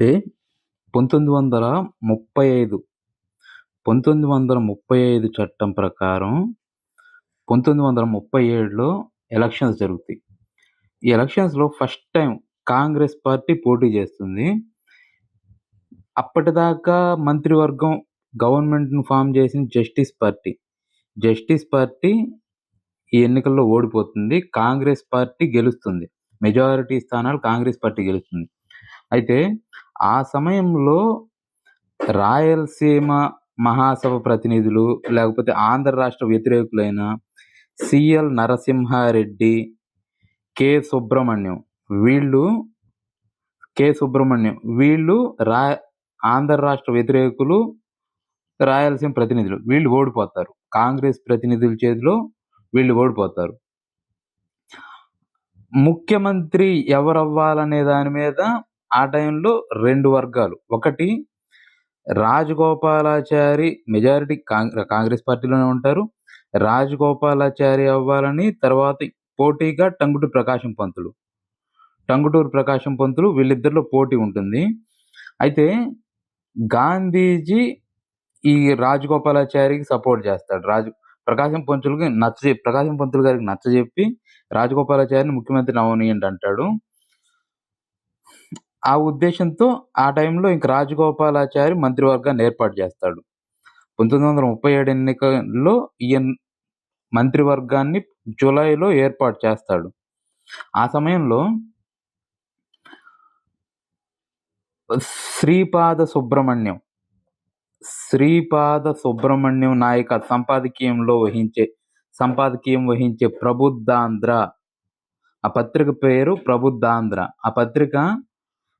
అయితే పంతొమ్మిది వందల ముప్పై ఐదు. పంతొమ్మిది వందల ముప్పై ఐదు చట్టం ప్రకారం పంతొమ్మిది వందల ముప్పై ఏడులో ఎలక్షన్స్ జరుగుతాయి. ఈ ఎలక్షన్స్లో ఫస్ట్ టైం కాంగ్రెస్ పార్టీ పోటీ చేస్తుంది. అప్పటిదాకా మంత్రివర్గం గవర్నమెంట్ను ఫామ్ చేసిన జస్టిస్ పార్టీ. జస్టిస్ పార్టీ ఈ ఎన్నికల్లో ఓడిపోతుంది. కాంగ్రెస్ పార్టీ గెలుస్తుంది. మెజారిటీ స్థానాలు కాంగ్రెస్ పార్టీ గెలుస్తుంది. అయితే ఆ సమయంలో రాయలసీమ మహాసభ ప్రతినిధులు లేకపోతే ఆంధ్ర రాష్ట్ర వ్యతిరేకులైన C L Narasimha Reddy K. Subrahmanyam వీళ్ళు కె. సుబ్రహ్మణ్యం వీళ్ళు రా ఆంధ్ర రాష్ట్ర వ్యతిరేకులు రాయలసీమ ప్రతినిధులు వీళ్ళు ఓడిపోతారు. కాంగ్రెస్ ప్రతినిధుల చేతిలో వీళ్ళు ఓడిపోతారు. ముఖ్యమంత్రి ఎవరవ్వాలనే దాని మీద ఆ టైంలో రెండు వర్గాలు. ఒకటి రాజగోపాలాచారి మెజారిటీ కాంగ్రెస్ పార్టీలోనే ఉంటారు. రాజగోపాలాచారి అవ్వాలని తర్వాత పోటీగా టంగుటూరు ప్రకాశం పంతులు. టంగుటూరు ప్రకాశం పంతులు వీళ్ళిద్దరిలో పోటీ ఉంటుంది. అయితే గాంధీజీ ఈ రాజగోపాలాచారికి సపోర్ట్ చేస్తాడు. రాజు ప్రకాశం పంతులకి నచ్చ ప్రకాశం పంతులు గారికి నచ్చజెప్పి రాజగోపాలాచారిని ముఖ్యమంత్రి నవనీయండి అంటాడు. ఆ ఉద్దేశంతో ఆ టైంలో ఇంక రాజగోపాలాచారి మంత్రివర్గాన్ని ఏర్పాటు చేస్తాడు. పంతొమ్మిది వందల ముప్పై ఏడు ఎన్నికల్లో ఈయన మంత్రివర్గాన్ని జూలైలో ఏర్పాటు చేస్తాడు. ఆ సమయంలో శ్రీపాద సుబ్రహ్మణ్యం శ్రీపాద సుబ్రహ్మణ్యం నాయక సంపాదకీయంలో వహించే సంపాదకీయం వహించే ప్రబుద్ధాంధ్ర. ఆ పత్రిక పేరు ప్రబుద్ధాంధ్ర. ఆ పత్రిక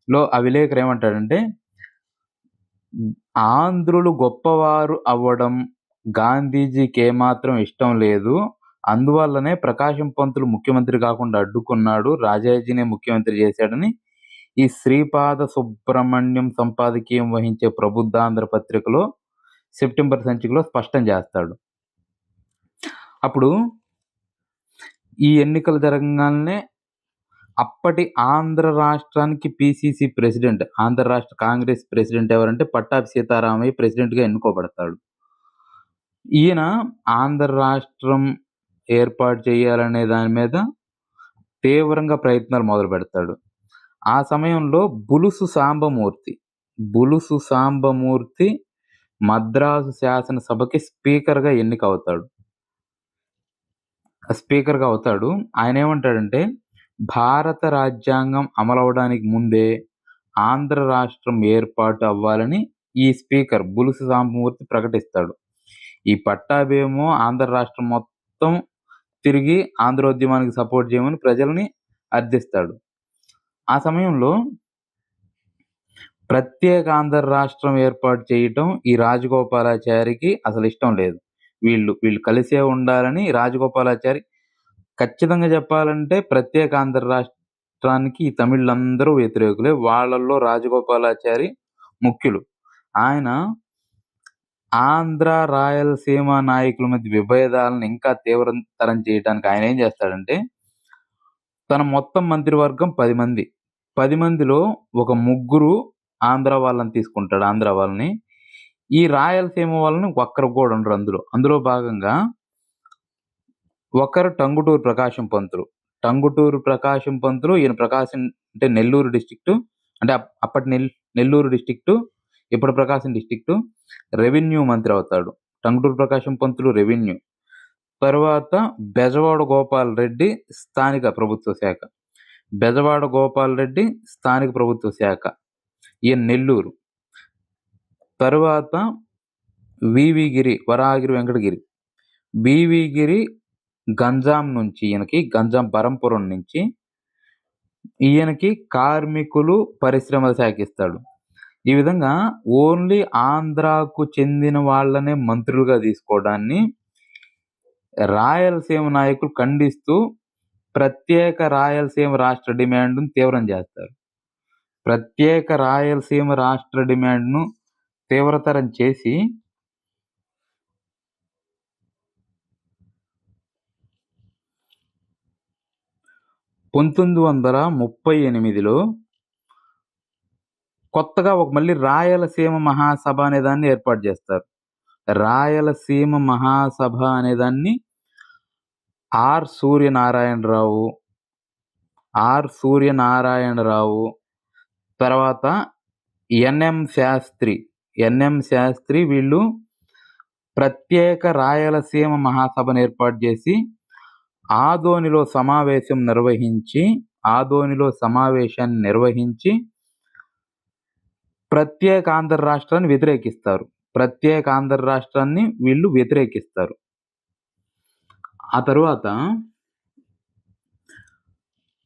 లో ఆ విలేకరు ఏమంటాడంటే ఆంధ్రులు గొప్పవారు అవ్వడం గాంధీజీకి ఏమాత్రం ఇష్టం లేదు. అందువల్లనే ప్రకాశం పంతులు ముఖ్యమంత్రి కాకుండా అడ్డుకున్నాడు. రాజాజీనే ముఖ్యమంత్రి చేశాడని ఈ శ్రీపాద సుబ్రహ్మణ్యం సంపాదకీయం వహించే ప్రబుద్ధాంధ్ర పత్రికలో సెప్టెంబర్ సంచికలో స్పష్టం చేస్తాడు. అప్పుడు ఈ ఎన్నికలు జరగగానే అప్పటి ఆంధ్ర రాష్ట్రానికి పిసిసి ప్రెసిడెంట్ ఆంధ్ర రాష్ట్ర కాంగ్రెస్ ప్రెసిడెంట్ ఎవరంటే పట్టాభి సీతారామయ్య ప్రెసిడెంట్గా ఎన్నుకోబడతాడు. ఈయన ఆంధ్ర రాష్ట్రం ఏర్పాటు చేయాలనే దాని మీద తీవ్రంగా ప్రయత్నాలు మొదలు పెడతాడు. ఆ సమయంలో బులుసు సాంబమూర్తి బులుసు సాంబమూర్తి మద్రాసు శాసనసభకి స్పీకర్గా ఎన్నిక అవుతాడు స్పీకర్గా అవుతాడు. ఆయన ఏమంటాడంటే భారత రాజ్యాంగం అమలవడానికి ముందే ఆంధ్ర రాష్ట్రం ఏర్పాటు అవ్వాలని ఈ స్పీకర్ బులుసు సాంబమూర్తి ప్రకటిస్తాడు. ఈ పట్టాభేమో ఆంధ్ర రాష్ట్రం మొత్తం తిరిగి ఆంధ్రోద్యమానికి సపోర్ట్ చేయమని ప్రజల్ని అర్థిస్తాడు. ఆ సమయంలో ప్రత్యేక ఆంధ్ర రాష్ట్రం ఏర్పాటు చేయటం ఈ రాజగోపాలాచారికి అసలు ఇష్టం లేదు. వీళ్ళు వీళ్ళు కలిసే ఉండాలని రాజగోపాలాచారి ఖచ్చితంగా చెప్పాలంటే ప్రత్యేక ఆంధ్ర రాష్ట్రానికి ఈ తమిళందరూ వ్యతిరేకులే. వాళ్ళల్లో రాజగోపాలాచారి ముఖ్యులు. ఆయన ఆంధ్ర రాయలసీమ నాయకుల మధ్య విభేదాలను ఇంకా తీవ్రతరం చేయడానికి ఆయన ఏం చేస్తాడంటే తన మొత్తం మంత్రివర్గం పది మంది. పది మందిలో ఒక ముగ్గురు ఆంధ్ర వాళ్ళని తీసుకుంటాడు ఆంధ్ర వాళ్ళని. ఈ రాయలసీమ వాళ్ళని ఒక్కరు కూడా ఉండరు అందులో. అందులో భాగంగా ఒకరు టంగుటూరు ప్రకాశం పంతులు. టంగుటూరు ప్రకాశం పంతులు ఈయన ప్రకాశం అంటే నెల్లూరు డిస్టిక్ట్ అంటే అప్పటి నెల్ నెల్లూరు డిస్టిక్ట్ ఇప్పుడు ప్రకాశం డిస్టిక్ట్ రెవెన్యూ మంత్రి అవుతాడు. టంగుటూరు ప్రకాశం పంతులు రెవెన్యూ. తర్వాత బెజవాడ గోపాల్ రెడ్డి స్థానిక ప్రభుత్వ శాఖ. బెజవాడ గోపాల్ రెడ్డి స్థానిక ప్రభుత్వ శాఖ. ఈయన నెల్లూరు. తరువాత వివిగిరి వరాగిరి వెంకటగిరి. బీవీగిరి గంజాం నుంచి ఈయనకి గంజాం బరంపురం నుంచి ఈయనకి కార్మికులు పరిశ్రమలు శాఖిస్తాడు ఈ విధంగా ఓన్లీ ఆంధ్రాకు చెందిన వాళ్ళనే మంత్రులుగా తీసుకోవడాన్ని రాయలసీమ నాయకులు ఖండిస్తూ ప్రత్యేక రాయలసీమ రాష్ట్ర డిమాండ్ను తీవ్రం చేస్తారు. ప్రత్యేక రాయలసీమ రాష్ట్ర డిమాండ్ను తీవ్రతరం చేసి పంతొమ్మిది వందల ముప్పై ఎనిమిదిలో కొత్తగా ఒక మళ్ళీ రాయలసీమ మహాసభ అనే దాన్ని ఏర్పాటు చేస్తారు. రాయలసీమ మహాసభ అనేదాన్ని ఆర్ సూర్యనారాయణరావు ఆర్ సూర్యనారాయణరావు తర్వాత ఎన్ఎం శాస్త్రి ఎన్ఎం శాస్త్రి వీళ్ళు ప్రత్యేక రాయలసీమ మహాసభను ఏర్పాటు చేసి ఆదోనిలో సమావేశం నిర్వహించి ఆదోనిలో సమావేశాన్ని నిర్వహించి ప్రత్యేక ఆంధ్ర రాష్ట్రాన్ని వ్యతిరేకిస్తారు. ప్రత్యేక ఆంధ్ర రాష్ట్రాన్ని వీళ్ళు వ్యతిరేకిస్తారు. ఆ తరువాత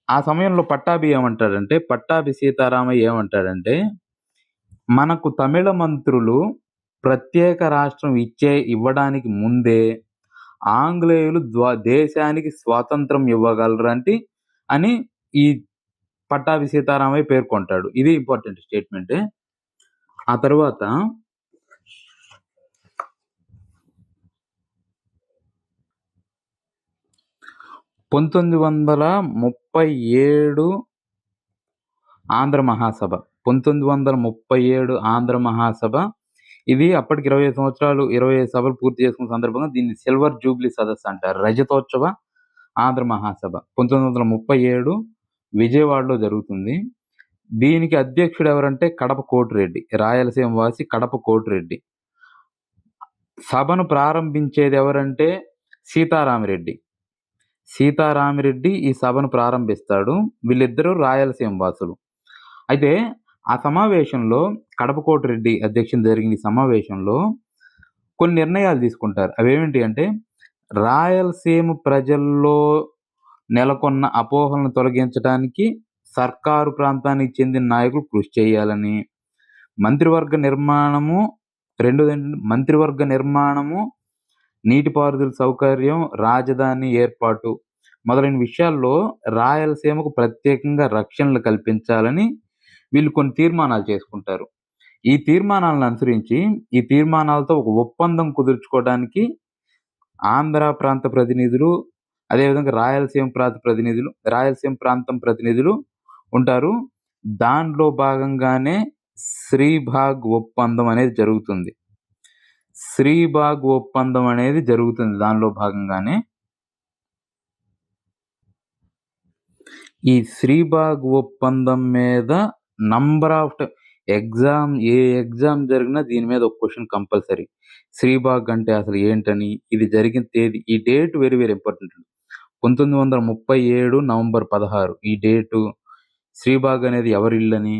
ఆ సమయంలో పట్టాభి ఏమంటాడంటే పట్టాభి సీతారామయ్య ఏమంటాడంటే మనకు తమిళ మంత్రులు ప్రత్యేక రాష్ట్రం ఇచ్చే ఇవ్వడానికి ముందే ఆంగ్లేయులు ద్వా దేశానికి స్వాతంత్రం ఇవ్వగలరంటే అని ఈ పట్టాభి సీతారామయ్య పేర్కొంటాడు. ఇది ఇంపార్టెంట్ స్టేట్మెంట్ ఆ తర్వాత పంతొమ్మిది వందల ముప్పై ఏడు ఆంధ్ర మహాసభ. పంతొమ్మిది వందల ముప్పై ఏడు ఆంధ్ర మహాసభ ఇది అప్పటికి ఇరవై సంవత్సరాలు ఇరవై సభలు పూర్తి చేసుకున్న సందర్భంగా దీన్ని సిల్వర్ జూబ్లీ సదస్సు అంటారు. రజతోత్సవ ఆంధ్ర మహాసభ. పంతొమ్మిది వందల ముప్పై ఏడు విజయవాడలో జరుగుతుంది. దీనికి అధ్యక్షుడు ఎవరంటే కడప కోటిరెడ్డి రాయలసీమ వాసి కడప కోటిరెడ్డి. సభను ప్రారంభించేది ఎవరంటే సీతారామిరెడ్డి. సీతారామిరెడ్డి ఈ సభను ప్రారంభిస్తాడు. వీళ్ళిద్దరూ రాయలసీమ వాసులు. అయితే ఆ సమావేశంలో కడప కోటిరెడ్డి అధ్యక్షత జరిగిన సమావేశంలో కొన్ని నిర్ణయాలు తీసుకుంటారు. అవేమిటి అంటే రాయలసీమ ప్రజల్లో నెలకొన్న అపోహలను తొలగించడానికి సర్కారు ప్రాంతానికి చెందిన నాయకులు కృషి చేయాలని మంత్రివర్గ నిర్మాణము రెండు మంత్రివర్గ నిర్మాణము నీటిపారుదల సౌకర్యం రాజధాని ఏర్పాటు మొదలైన విషయాల్లో రాయలసీమకు ప్రత్యేకంగా రక్షణలు కల్పించాలని వీళ్ళు కొన్ని తీర్మానాలు చేసుకుంటారు. ఈ తీర్మానాలను అనుసరించి ఈ తీర్మానాలతో ఒక ఒప్పందం కుదుర్చుకోవడానికి ఆంధ్ర ప్రాంత ప్రతినిధులు అదేవిధంగా రాయలసీమ ప్రాంత ప్రతినిధులు రాయలసీమ ప్రాంతం ప్రతినిధులు ఉంటారు. దానిలో భాగంగానే శ్రీభాగ్ ఒప్పందం అనేది జరుగుతుంది. శ్రీబాగ్ ఒప్పందం అనేది జరుగుతుంది దానిలో భాగంగానే. ఈ శ్రీబాగ్ ఒప్పందం మీద నంబర్ ఆఫ్ ఎగ్జామ్ ఏ ఎగ్జామ్ జరిగినా దీని మీద ఒక క్వశ్చన్ కంపల్సరీ శ్రీబాగ్ అంటే అసలు ఏంటని ఇది జరిగిన తేదీ ఈ డేట్ వెరీ వెరీ ఇంపార్టెంట్ పంతొమ్మిది వందల ముప్పై ఏడు నవంబర్ పదహారు. ఈ డేటు శ్రీబాగ్ అనేది ఎవరి ఇల్లని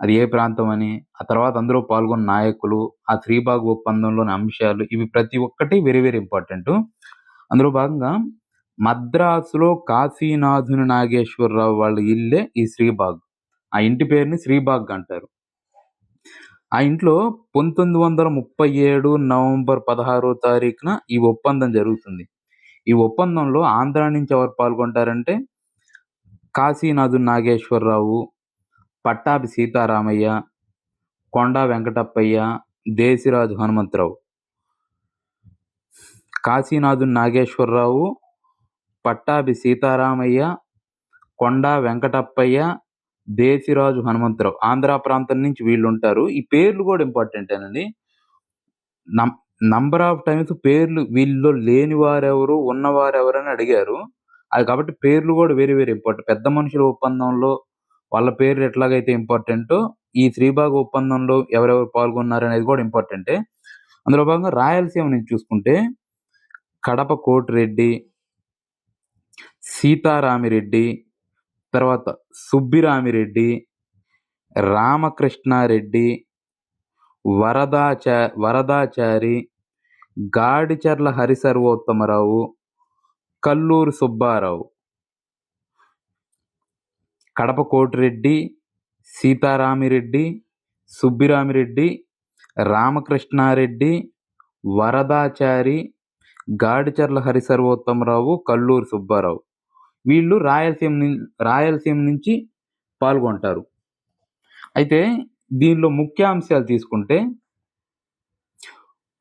అది ఏ ప్రాంతం అని ఆ తర్వాత అందులో పాల్గొన్న నాయకులు ఆ శ్రీబాగ్ ఒప్పందంలోని అంశాలు ఇవి ప్రతి ఒక్కటి వెరీ వెరీ ఇంపార్టెంట్ అందులో భాగంగా మద్రాసులో కాశీనాథుని నాగేశ్వరరావు వాళ్ళ ఇల్లే ఈ శ్రీబాగ్ ఆ ఇంటి పేరుని శ్రీబాగ్ అంటారు. ఆ ఇంట్లో పంతొమ్మిది వందల ముప్పై ఏడు నవంబర్ పదహారో తారీఖున ఈ ఒప్పందం జరుగుతుంది. ఈ ఒప్పందంలో ఆంధ్ర నుంచి ఎవరు పాల్గొంటారంటే కాశీనాథు నాగేశ్వరరావు పట్టాభి సీతారామయ్య కొండా వెంకటప్పయ్య దేశిరాజు హనుమంతరావు. కాశీనాథు నాగేశ్వరరావు పట్టాభి సీతారామయ్య కొండా వెంకటప్పయ్య దేశిరాజు హనుమంతరావు. ఆంధ్ర ప్రాంతం నుంచి వీళ్ళు ఉంటారు ఈ పేర్లు కూడా ఇంపార్టెంట్ అండి. నంబర్ ఆఫ్ టైమ్స్ పేర్లు వీళ్ళు లేని వారెవరు ఉన్నవారెవరు అని అడిగారు. అది కాబట్టి పేర్లు కూడా వేరే వేరే ఇంపార్టెంట్ పెద్ద మనుషుల ఒప్పందంలో వాళ్ళ పేర్లు ఎట్లాగైతే ఇంపార్టెంటో ఈ శ్రీబాగ్ ఒప్పందంలో ఎవరెవరు పాల్గొన్నారు అనేది కూడా ఇంపార్టెంటే అందులో భాగంగా రాయలసీమ నుంచి చూసుకుంటే కడప కోటిరెడ్డి సీతారామిరెడ్డి తర్వాత సుబ్బిరామిరెడ్డి రామకృష్ణారెడ్డి వరదాచా వరదాచారి గాడిచర్ల హరిసర్వోత్తమరావు కల్లూరు సుబ్బారావు. కడప కోటిరెడ్డి సీతారామిరెడ్డి సుబ్బిరామిరెడ్డి రామకృష్ణారెడ్డి వరదాచారి గాడిచర్ల హరిసర్వోత్తమరావు కల్లూరు సుబ్బారావు. వీళ్ళు రాయలసీమ రాయలసీమ నుంచి పాల్గొంటారు. అయితే దీనిలో ముఖ్యాంశాలు తీసుకుంటే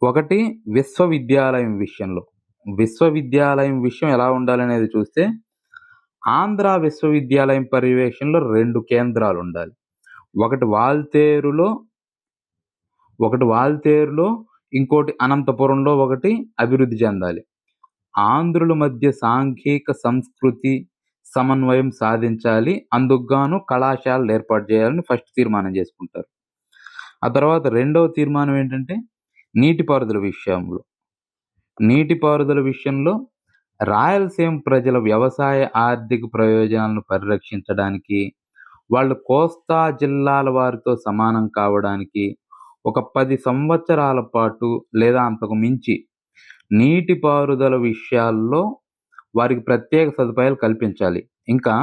ఒకటి విశ్వవిద్యాలయం విషయంలో. విశ్వవిద్యాలయం విషయం ఎలా ఉండాలనేది చూస్తే ఆంధ్ర విశ్వవిద్యాలయం పర్యవేక్షణలో రెండు కేంద్రాలు ఉండాలి. ఒకటి వాల్తేరులో ఒకటి వాల్తేరులో ఇంకోటి అనంతపురంలో ఒకటి అభివృద్ధి చెందాలి. ఆంధ్రుల మధ్య సాంఘిక సంస్కృతి సమన్వయం సాధించాలి. అందుకుగాను కళాశాలలు ఏర్పాటు చేయాలని ఫస్ట్ తీర్మానం చేసుకుంటారు. ఆ తర్వాత రెండవ తీర్మానం ఏంటంటే నీటిపారుదల విషయంలో. నీటిపారుదల విషయంలో రాయలసీమ ప్రజల వ్యవసాయ ఆర్థిక ప్రయోజనాలను పరిరక్షించడానికి వాళ్ళు కోస్తా జిల్లాల వారితో సమానం కావడానికి ఒక పది సంవత్సరాల పాటు లేదా అంతకు మించి నీటిపారుదల విషయాల్లో వారికి ప్రత్యేక సదుపాయాలు కల్పించాలి. ఇంకా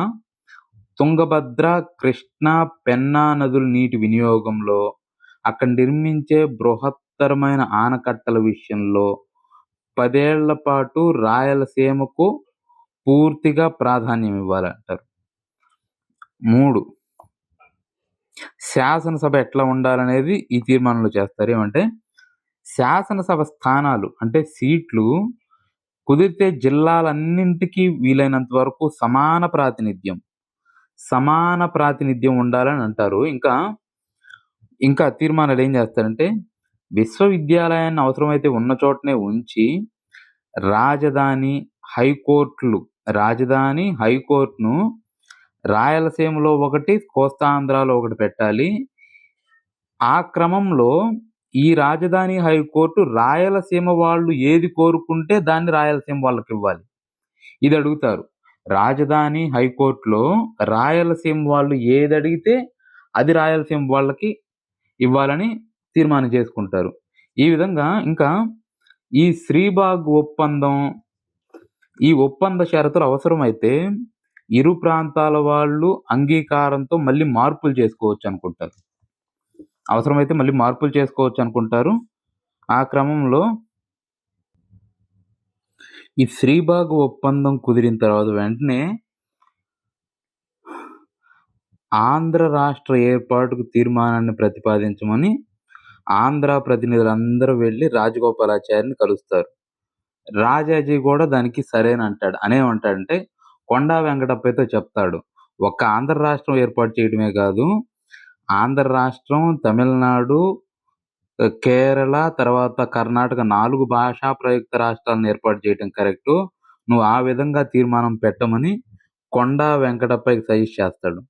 తుంగభద్ర కృష్ణ పెన్నా నదుల నీటి వినియోగంలో అక్కడ నిర్మించే బృహత్తరమైన ఆనకట్టల విషయంలో పదేళ్ళ పాటు రాయలసీమకు పూర్తిగా ప్రాధాన్యం ఇవ్వాలంటారు. మూడు శాసనసభ ఎట్లా ఉండాలనేది ఈ తీర్మానంలో చేస్తారు. ఏమంటే శాసనసభ స్థానాలు అంటే సీట్లు కుదిరితే జిల్లాలన్నింటికీ వీలైనంత వరకు సమాన ప్రాతినిధ్యం. సమాన ప్రాతినిధ్యం ఉండాలని అంటారు. ఇంకా ఇంకా తీర్మానాలు ఏం చేస్తారంటే విశ్వవిద్యాలయాన్ని అవసరమైతే ఉన్న చోటనే ఉంచి రాజధాని హైకోర్టులు రాజధాని హైకోర్టును రాయలసీమలో ఒకటి కోస్తాంధ్రాలో ఒకటి పెట్టాలి. ఆ క్రమంలో ఈ రాజధాని హైకోర్టు రాయలసీమ వాళ్ళు ఏది కోరుకుంటే దాన్ని రాయలసీమ వాళ్ళకి ఇవ్వాలి. ఇది అడుగుతారు. రాజధాని హైకోర్టులో రాయలసీమ వాళ్ళు ఏది అడిగితే అది రాయలసీమ వాళ్ళకి ఇవ్వాలని తీర్మానం చేసుకుంటారు. ఈ విధంగా ఇంకా ఈ శ్రీబాగ్ ఒప్పందం ఈ ఒప్పంద షరతులు అవసరమైతే ఇరు ప్రాంతాల వాళ్ళు అంగీకారంతో మళ్ళీ మార్పులు చేసుకోవచ్చు అనుకుంటారు. అవసరమైతే మళ్ళీ మార్పులు చేసుకోవచ్చు అనుకుంటారు. ఆ క్రమంలో ఈ శ్రీబాగ్ ఒప్పందం కుదిరిన తర్వాత వెంటనే ఆంధ్ర రాష్ట్ర ఏర్పాటుకు తీర్మానాన్ని ప్రతిపాదించమని ఆంధ్ర ప్రతినిధులందరూ వెళ్ళి రాజగోపాలాచార్యని కలుస్తారు. రాజాజీ కూడా దానికి సరేనంటాడు అనేమంటాడంటే కొండా వెంకటప్పయ్యతో చెప్తాడు. ఒక్క ఆంధ్ర రాష్ట్రం ఏర్పాటు చేయడమే కాదు ఆంధ్ర రాష్ట్రం తమిళనాడు కేరళ తర్వాత కర్ణాటక నాలుగు భాషా ప్రయుక్త రాష్ట్రాలను ఏర్పాటు చేయడం కరెక్టు. నువ్వు ఆ విధంగా తీర్మానం పెట్టమని కొండా వెంకటప్పయ్యకి సజెస్ట్ చేస్తాడు.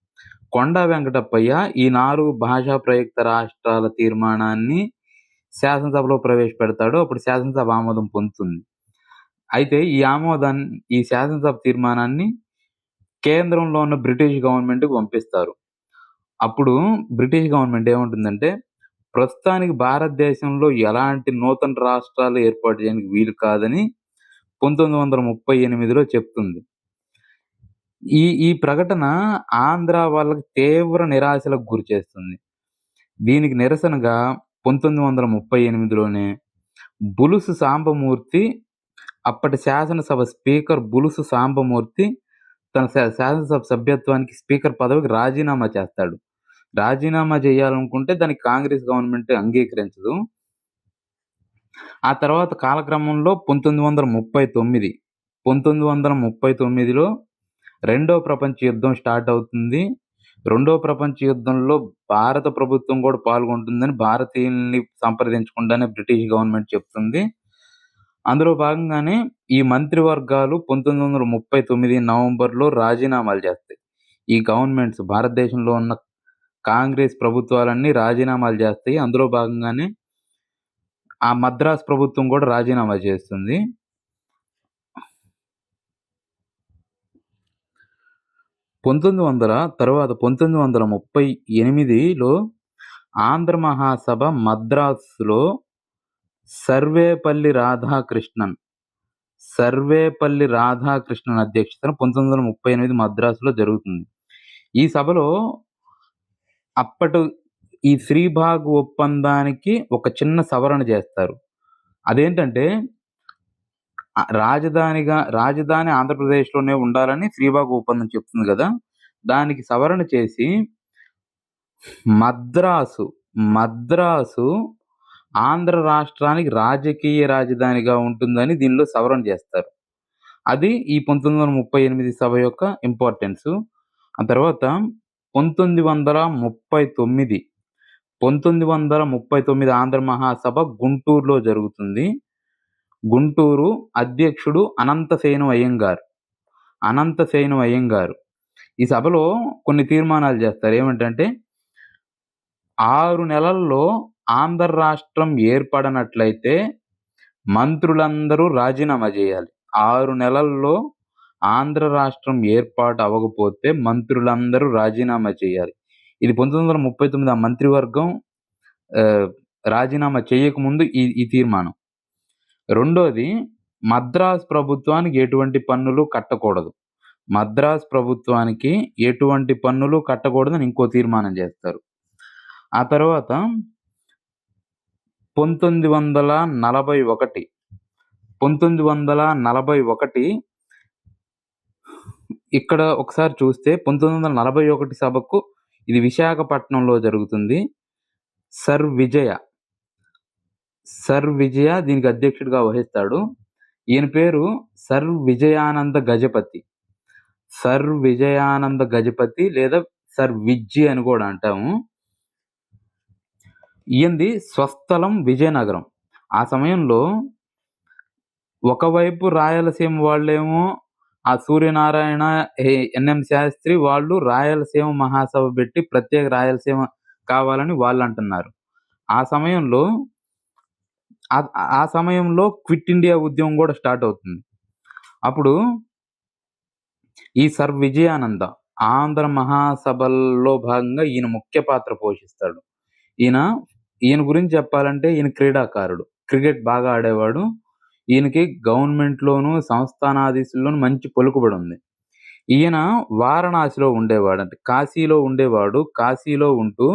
కొండా వెంకటప్పయ్య ఈ నాలుగు భాషా ప్రయుక్త రాష్ట్రాల తీర్మానాన్ని శాసనసభలో ప్రవేశపెడతాడు. అప్పుడు శాసనసభ ఆమోదం పొందుతుంది. అయితే ఈ ఆమోదాన్ని ఈ శాసనసభ తీర్మానాన్ని కేంద్రంలో ఉన్న బ్రిటిష్ గవర్నమెంట్కి పంపిస్తారు. అప్పుడు బ్రిటిష్ గవర్నమెంట్ ఏముంటుందంటే ప్రస్తుతానికి భారతదేశంలో ఎలాంటి నూతన రాష్ట్రాలు ఏర్పాటు చేయడానికి వీలు కాదని పంతొమ్మిది వందల ముప్పై ఎనిమిదిలో చెప్తుంది. ఈ ఈ ప్రకటన ఆంధ్ర వాళ్ళకి తీవ్ర నిరాశలకు గురి చేస్తుంది. దీనికి నిరసనగా పంతొమ్మిది వందల ముప్పై ఎనిమిదిలోనే బులుసు సాంబమూర్తి అప్పటి శాసనసభ స్పీకర్ బులుసు సాంబమూర్తి తన శాసనసభ సభ్యత్వానికి స్పీకర్ పదవికి రాజీనామా చేస్తాడు. రాజీనామా చేయాలనుకుంటే దానికి కాంగ్రెస్ గవర్నమెంట్ అంగీకరించదు. ఆ తర్వాత కాలక్రమంలో పంతొమ్మిది వందల ముప్పై తొమ్మిది పంతొమ్మిది వందల ముప్పై తొమ్మిదిలో రెండో ప్రపంచ యుద్ధం స్టార్ట్ అవుతుంది. రెండో ప్రపంచ యుద్ధంలో భారత ప్రభుత్వం కూడా పాల్గొంటుందని భారతీయుల్ని సంప్రదించకుండానే బ్రిటిష్ గవర్నమెంట్ చెప్తుంది. అందులో భాగంగానే ఈ మంత్రివర్గాలు పంతొమ్మిది వందల ముప్పై తొమ్మిది నవంబర్లో రాజీనామాలు చేస్తాయి. ఈ గవర్నమెంట్స్ భారతదేశంలో ఉన్న కాంగ్రెస్ ప్రభుత్వాలన్నీ రాజీనామాలు చేస్తాయి. అందులో భాగంగానే ఆ మద్రాస్ ప్రభుత్వం కూడా రాజీనామా చేస్తుంది. పంతొమ్మిది వందల తర్వాత పంతొమ్మిది వందల ముప్పై ఎనిమిదిలో ఆంధ్ర మహాసభ మద్రాసులో సర్వేపల్లి రాధాకృష్ణన్. సర్వేపల్లి రాధాకృష్ణన్ అధ్యక్షతన పంతొమ్మిది వందల ముప్పై ఎనిమిది మద్రాసులో జరుగుతుంది. ఈ సభలో అప్పటి ఈ శ్రీభాగ్ ఒప్పందానికి ఒక చిన్న సవరణ చేస్తారు. అదేంటంటే రాజధానిగా రాజధాని ఆంధ్రప్రదేశ్లోనే ఉండాలని శ్రీభాగ్ ఒప్పందం చెప్తుంది కదా. దానికి సవరణ చేసి మద్రాసు మద్రాసు ఆంధ్ర రాష్ట్రానికి రాజకీయ రాజధానిగా ఉంటుందని దీనిలో సవరణ చేస్తారు. అది ఈ పంతొమ్మిది వందల ముప్పై ఎనిమిది సభ యొక్క ఇంపార్టెన్స్. ఆ తర్వాత పంతొమ్మిది వందల ముప్పై తొమ్మిది పంతొమ్మిది వందల ముప్పై తొమ్మిది ఆంధ్ర మహాసభ గుంటూరులో జరుగుతుంది. గుంటూరు అధ్యక్షుడు అనంతసేను అయ్యంగార్. అనంతసేను అయ్యంగారు. ఈ సభలో కొన్ని తీర్మానాలు చేస్తారు. ఏమిటంటే ఆరు నెలల్లో ఆంధ్ర రాష్ట్రం ఏర్పడనట్లయితే మంత్రులందరూ రాజీనామా చేయాలి. ఆరు నెలల్లో ఆంధ్ర రాష్ట్రం ఏర్పాటు అవ్వకపోతే మంత్రులందరూ రాజీనామా చేయాలి. ఇది పంతొమ్మిది వందల ముప్పై తొమ్మిది ఆ మంత్రివర్గం రాజీనామా చేయకముందు ఈ ఈ తీర్మానం. రెండోది మద్రాస్ ప్రభుత్వానికి ఎటువంటి పన్నులు కట్టకూడదు. మద్రాస్ ప్రభుత్వానికి ఎటువంటి పన్నులు కట్టకూడదని ఇంకో తీర్మానం చేస్తారు. ఆ తర్వాత పంతొమ్మిది వందల నలభై ఒకటి. పంతొమ్మిది వందల నలభై ఒకటి. ఇక్కడ ఒకసారి చూస్తే పంతొమ్మిది వందల నలభై ఒకటి సభకు ఇది విశాఖపట్నంలో జరుగుతుంది. సర్ విజయ. సర్ విజయ దీనికి అధ్యక్షుడిగా వహిస్తాడు. ఈయన పేరు సర్ విజయానంద గజపతి. సర్ విజయానంద గజపతి లేదా సర్ విజ్జి అని కూడా అంటాము. ఈయంది స్వస్థలం విజయనగరం. ఆ సమయంలో ఒకవైపు రాయలసీమ వాళ్ళేమో ఆ సూర్యనారాయణ ఎన్ఎం శాస్త్రి వాళ్ళు రాయలసీమ మహాసభ పెట్టి ప్రత్యేక రాయలసీమ కావాలని వాళ్ళు అంటున్నారు ఆ సమయంలో ఆ సమయంలో క్విట్ ఇండియా ఉద్యమం కూడా స్టార్ట్ అవుతుంది. అప్పుడు ఈ సర్ విజయానంద ఆంధ్ర మహాసభల్లో భాగంగా ఈయన ముఖ్య పాత్ర పోషిస్తాడు. ఈయన ఈయన గురించి చెప్పాలంటే ఈయన క్రీడాకారుడు. క్రికెట్ బాగా ఆడేవాడు. ఈయనకి గవర్నమెంట్లోను సంస్థానాధీశుల్లోను మంచి పలుకుబడి ఉంది. ఈయన వారణాసిలో ఉండేవాడు అంటే కాశీలో ఉండేవాడు. కాశీలో ఉంటూ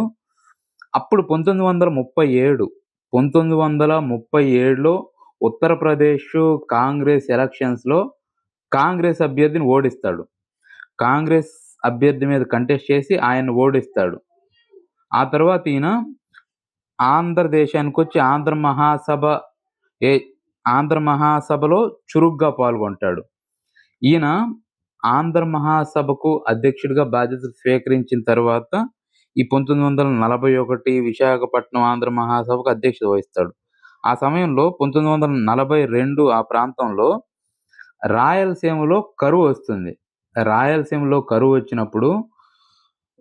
అప్పుడు పంతొమ్మిది వందల ముప్పై ఏడు పంతొమ్మిది వందల ముప్పై ఏడులో ఉత్తరప్రదేశ్ కాంగ్రెస్ ఎలక్షన్స్లో కాంగ్రెస్ అభ్యర్థిని ఓడిస్తాడు. కాంగ్రెస్ అభ్యర్థి మీద కంటెస్ట్ చేసి ఆయన ఓడిస్తాడు. ఆ తర్వాత ఈయన ఆంధ్రదేశానికి వచ్చి ఆంధ్ర మహాసభ ఏ ఆంధ్ర మహాసభలో చురుగ్గా పాల్గొంటాడు. ఈయన ఆంధ్ర మహాసభకు అధ్యక్షుడిగా బాధ్యతలు స్వీకరించిన తర్వాత ఈ పంతొమ్మిది వందల నలభై ఒకటి విశాఖపట్నం ఆంధ్ర మహాసభకు అధ్యక్షత వహిస్తాడు. ఆ సమయంలో పంతొమ్మిది వందల నలభై రెండు ఆ ప్రాంతంలో రాయలసీమలో కరువు వస్తుంది. రాయలసీమలో కరువు వచ్చినప్పుడు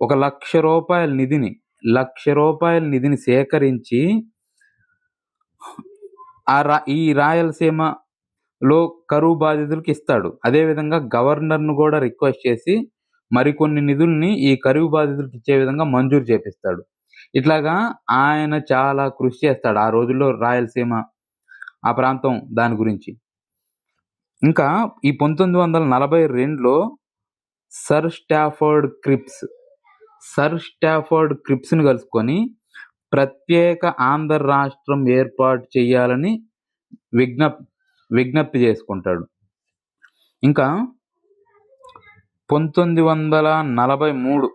ఒక లక్ష రూపాయల నిధిని లక్ష రూపాయల నిధిని సేకరించి ఆ రా ఈ రాయలసీమలో కరువు బాధితులకు ఇస్తాడు. అదేవిధంగా గవర్నర్ను కూడా రిక్వెస్ట్ చేసి మరికొన్ని నిధుల్ని ఈ కరువు బాధితులకు ఇచ్చే విధంగా మంజూరు చేపిస్తాడు. ఇట్లాగా ఆయన చాలా కృషి చేస్తాడు ఆ రోజుల్లో రాయలసీమ ఆ ప్రాంతం దాని గురించి. ఇంకా ఈ పంతొమ్మిది వందల నలభై రెండులో sir Stafford Cripps sir Stafford క్రిప్స్ని కలుసుకొని ప్రత్యేక ఆంధ్ర రాష్ట్రం ఏర్పాటు చేయాలని విజ్ఞప్ విజ్ఞప్తి చేసుకుంటాడు. ఇంకా పంతొమ్మిది వందల నలభై మూడు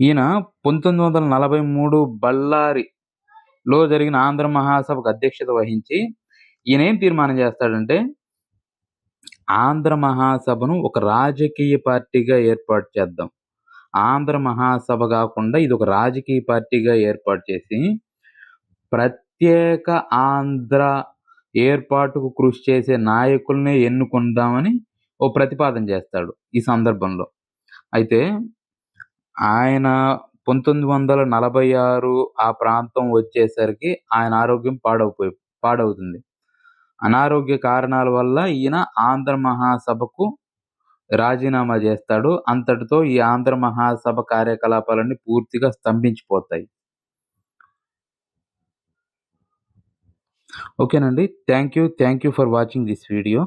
ఈయన పంతొమ్మిది వందల నలభై మూడు బళ్ళారిలో జరిగిన ఆంధ్ర మహాసభకు అధ్యక్షత వహించి ఈయన ఏం తీర్మానం చేస్తాడంటే ఆంధ్ర మహాసభను ఒక రాజకీయ పార్టీగా ఏర్పాటు చేద్దాం. ఆంధ్ర మహాసభ కాకుండా ఇది ఒక రాజకీయ పార్టీగా ఏర్పాటు చేసి ప్రత్యేక ఆంధ్ర ఏర్పాటుకు కృషి చేసే నాయకుల్ని ఎన్నుకుందామని ఓ ప్రతిపాదన చేస్తాడు ఈ సందర్భంలో. అయితే ఆయన పంతొమ్మిది వందల నలభై ఆరు ఆ ప్రాంతం వచ్చేసరికి ఆయన ఆరోగ్యం పాడవుపోయి పాడవుతుంది. అనారోగ్య కారణాల వల్ల ఈయన ఆంధ్ర మహాసభకు రాజీనామా చేస్తాడు. అంతటితో ఈ ఆంధ్ర మహాసభ కార్యకలాపాలన్నీ పూర్తిగా స్తంభించిపోతాయి. ఓకేనండి. Thank you. Thank you for watching this video.